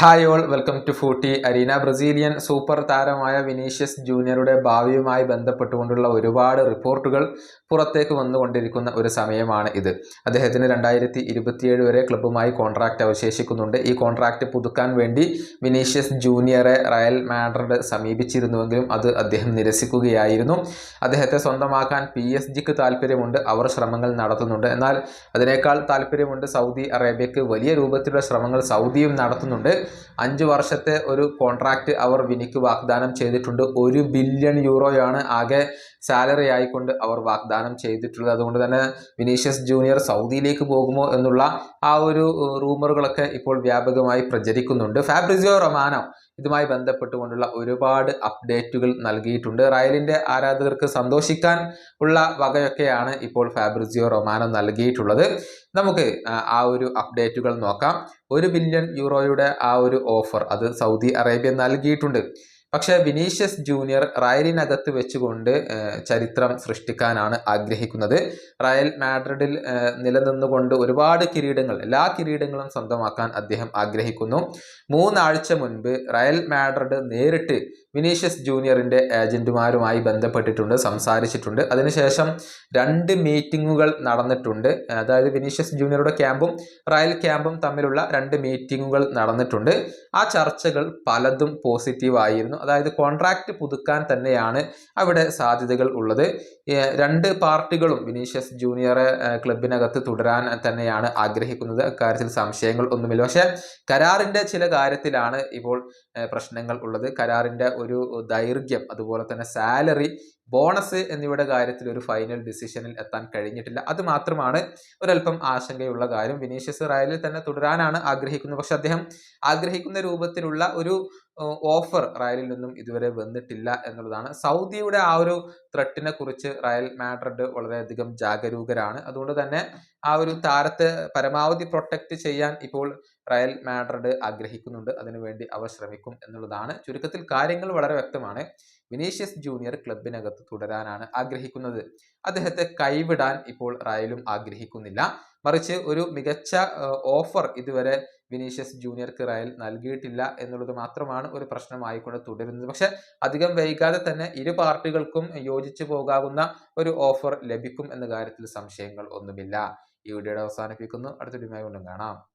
Hi all welcome to Footy Arena Brazilian super താരമായ Vinicius ജൂനിയറുടെ ഭാവിയുമായി ബന്ധപ്പെട്ടുകൊണ്ടുള്ള ഒരുപാട് റിപ്പോർട്ടുകൾ പുറത്തേക്ക് വന്നുകൊണ്ടിരിക്കുന്ന ഒരു സമയമാണ് ഇത്. അദ്ദേഹത്തിന് രണ്ടായിരത്തി ഇരുപത്തിയേഴ് വരെ ക്ലബ്ബുമായി കോൺട്രാക്റ്റ് അവശേഷിക്കുന്നുണ്ട്. ഈ കോൺട്രാക്റ്റ് പുതുക്കാൻ വേണ്ടി വിനീഷ്യസ് ജൂനിയറെ റയൽ മാഡ്രിഡ് സമീപിച്ചിരുന്നുവെങ്കിലും അത് അദ്ദേഹം നിരസിക്കുകയായിരുന്നു. അദ്ദേഹത്തെ സ്വന്തമാക്കാൻ പി എസ് ജിക്ക് താല്പര്യമുണ്ട്. അവർ ശ്രമങ്ങൾ നടത്തുന്നുണ്ട്. എന്നാൽ അതിനേക്കാൾ താല്പര്യമുണ്ട് സൗദി അറേബ്യക്ക് വലിയ രൂപത്തിലുള്ള ശ്രമങ്ങൾ സൗദിയും നടത്തുന്നുണ്ട്. അഞ്ച് വർഷത്തെ ഒരു കോൺട്രാക്റ്റ് അവർ വിനിക്ക് വാഗ്ദാനം ചെയ്തിട്ടുണ്ട്. ഒരു ബില്യൺ യൂറോയാണ് ആകെ സാലറി ആയിക്കൊണ്ട് അവർ വാഗ്ദാനം ചെയ്തിട്ടുള്ളത്. അതുകൊണ്ട് തന്നെ വിനീഷ്യസ് ജൂനിയർ സൗദിയിലേക്ക് പോകുമോ എന്നുള്ള ആ ഒരു റൂമറുകളൊക്കെ ഇപ്പോൾ വ്യാപകമായി പ്രചരിക്കുന്നുണ്ട്. ഫാബ്രിസിയോ റൊമാനോ ഇതുമായി ബന്ധപ്പെട്ടുകൊണ്ടുള്ള ഒരുപാട് അപ്ഡേറ്റുകൾ നൽകിയിട്ടുണ്ട്. റയലിന്റെ ആരാധകർക്ക് സന്തോഷിക്കാൻ ഉള്ള വകയൊക്കെയാണ് ഇപ്പോൾ ഫാബ്രിസിയോ റൊമാനോ നൽകിയിട്ടുള്ളത്. നമുക്ക് ആ ഒരു അപ്ഡേറ്റുകൾ നോക്കാം. ഒരു ബില്യൺ യൂറോയുടെ ആ ഒരു ഓഫർ അത് സൗദി അറേബ്യ നൽകിയിട്ടുണ്ട്. പക്ഷെ വിനീഷ്യസ് ജൂനിയർ റയലിനകത്ത് വെച്ചുകൊണ്ട് ചരിത്രം സൃഷ്ടിക്കാനാണ് ആഗ്രഹിക്കുന്നത്. റയൽ മാഡ്രിഡിൽ നിലനിന്നുകൊണ്ട് ഒരുപാട് കിരീടങ്ങൾ എല്ലാ കിരീടങ്ങളും സ്വന്തമാക്കാൻ അദ്ദേഹം ആഗ്രഹിക്കുന്നു. മൂന്നാഴ്ച മുൻപ് റയൽ മാഡ്രിഡ് നേരിട്ട് വിനീഷ്യസ് ജൂനിയറിന്റെ ഏജന്റുമാരുമായി ബന്ധപ്പെട്ടിട്ടുണ്ട് സംസാരിച്ചിട്ടുണ്ട്. അതിനുശേഷം രണ്ട് മീറ്റിങ്ങുകൾ നടന്നിട്ടുണ്ട്. അതായത് വിനീഷ്യസ് ജൂനിയറുടെ ക്യാമ്പും റയൽ ക്യാമ്പും തമ്മിലുള്ള രണ്ട് മീറ്റിങ്ങുകൾ നടന്നിട്ടുണ്ട്. ആ ചർച്ചകൾ പലതും പോസിറ്റീവ് ആയിരുന്നു അതായത് കോൺട്രാക്റ്റ് പുതുക്കാൻ തന്നെയാണ് അവിടെ സാധ്യതകൾ ഉള്ളത്. രണ്ട് പാർട്ടികളും വിനീഷ്യസ് ജൂനിയർ ക്ലബിനകത്ത് തുടരാൻ തന്നെയാണ് ആഗ്രഹിക്കുന്നത്. അക്കാര്യത്തിൽ സംശയങ്ങൾ ഒന്നുമില്ല. പക്ഷേ കരാറിന്റെ ചില കാര്യത്തിലാണ് ഇപ്പോൾ പ്രശ്നങ്ങൾ ഉള്ളത്. കരാറിന്റെ ഒരു ദൈർഘ്യം അതുപോലെ തന്നെ സാലറി ബോണസ് എന്നിവയുടെ കാര്യത്തിൽ ഒരു ഫൈനൽ ഡിസിഷനിൽ എത്താൻ കഴിഞ്ഞിട്ടില്ല. അത് മാത്രമാണ് ഒരല്പം ആശങ്കയുള്ള കാര്യം. വിനീഷ്യസ് റയലിൽ തന്നെ തുടരാനാണ് ആഗ്രഹിക്കുന്നത്. പക്ഷെ അദ്ദേഹം ആഗ്രഹിക്കുന്ന രൂപത്തിലുള്ള ഒരു ഓഫർ റയലിൽ നിന്നും ഇതുവരെ വന്നിട്ടില്ല എന്നുള്ളതാണ്. സൗദിയുടെ ആ ഒരു ത്രട്ടിനെ കുറിച്ച് റയൽ മാഡ്രിഡ് വളരെയധികം ജാഗരൂകരാണ്. അതുകൊണ്ട് തന്നെ ആ ഒരു താരത്തെ പരമാവധി പ്രൊട്ടക്റ്റ് ചെയ്യാൻ ഇപ്പോൾ റയൽ മാഡ്രിഡ് ആഗ്രഹിക്കുന്നുണ്ട്. അതിനുവേണ്ടി അവർ ശ്രമിക്കും എന്നുള്ളതാണ്. ചുരുക്കത്തിൽ കാര്യങ്ങൾ വളരെ വ്യക്തമാണ്. വിനീഷ്യസ് ജൂനിയർ ക്ലബിനകത്ത് തുടരാനാണ് ആഗ്രഹിക്കുന്നത്. അദ്ദേഹത്തെ കൈവിടാൻ ഇപ്പോൾ റയലും ആഗ്രഹിക്കുന്നില്ല. മറിച്ച് ഒരു മികച്ച ഓഫർ ഇതുവരെ വിനീഷ്യസ് ജൂനിയർക്ക് റയൽ നൽകിയിട്ടില്ല എന്നുള്ളത് മാത്രമാണ് ഒരു പ്രശ്നമായിക്കൊണ്ട് തുടരുന്നത്. പക്ഷെ അധികം വൈകാതെ തന്നെ ഇരു പാർട്ടികൾക്കും യോജിച്ചു പോകാവുന്ന ഒരു ഓഫർ ലഭിക്കും എന്ന കാര്യത്തിൽ സംശയങ്ങൾ ഒന്നുമില്ല. ഈ വീഡിയോയുടെ അവസാനിപ്പിക്കുന്നു. അടുത്ത വീഡിയോ കൊണ്ടും കാണാം.